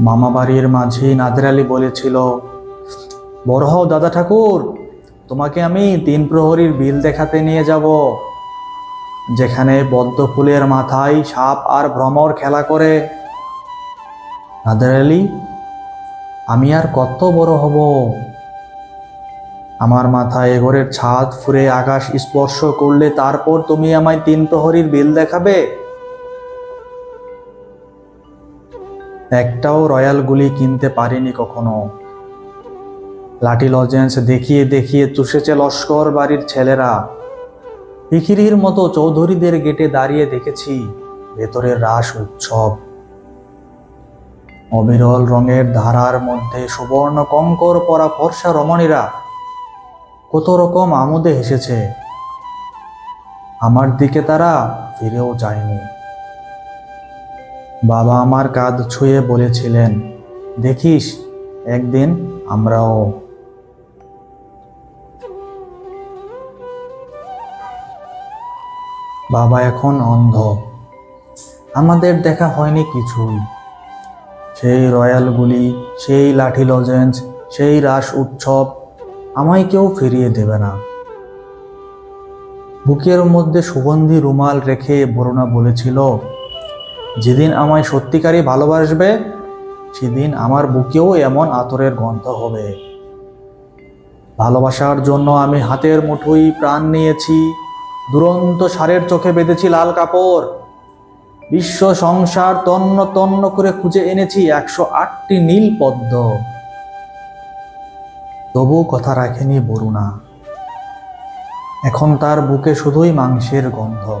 মামা বাড়ির মাঝি নাদের আলী বলেছিল, বড় হও দাদা ঠাকুর, তোমাকে আমি তিন প্রহরীর বিল দেখাতে নিয়ে যাব, যেখানে পদ্ম ফুলের মাথায় সাপ আর ভ্রমর খেলা করে। নাদের আলী, আমি আর কত বড় হব? আমার মাথায় এঘরের ছাদ ফুরে আকাশ স্পর্শ করলে তারপর তুমি আমায় তিন প্রহরীর বিল দেখাবে? একটাও রয়্যাল গুলি কিনতে পারিনি কখনো। লাঠি লজেন্স দেখিয়ে দেখিয়ে চুষেছে লস্কর বাড়ির ছেলেরা। পিখিরির মতো চৌধুরীদের গেটে দাঁড়িয়ে দেখেছি, ভেতরের রাস উৎসব। অবিরল রঙের ধারার মধ্যে সুবর্ণ কঙ্কর পরা ফর্সা রমণীরা কত রকম আমোদে হেসেছে। আমার দিকে তারা ফিরেও যায়নি। বাবা আমার কাঁধ ছুঁয়ে বলেছিলেন, দেখিস, একদিন আমরাও। বাবা এখন অন্ধ। আমাদের দেখা হয়নি কিছুই। সেই রয়্যালগুলি সেই লাঠি লজেন্স, সেই রাস উৎসব, আমায় কেউ ফিরিয়ে দেবে না। বুকের মধ্যে সুগন্ধি রুমাল রেখে বরুণা বলেছিল যেদিন আমায় সত্যিকারই ভালোবাসবে, সেদিন আমার বুকেও এমন আতরের গন্ধ হবে। ভালোবাসার জন্য আমি হাতের মুঠোই প্রাণ নিয়েছি, দুরন্ত সারের চোখে বেঁধেছি লাল কাপড়। বিশ্ব সংসার তন্ন তন্ন করে খুঁজে এনেছি একশো আটটি নীল পদ্ম। তবু কথা রাখেনি বরুণা। এখন তার বুকে শুধুই মাংসের গন্ধ।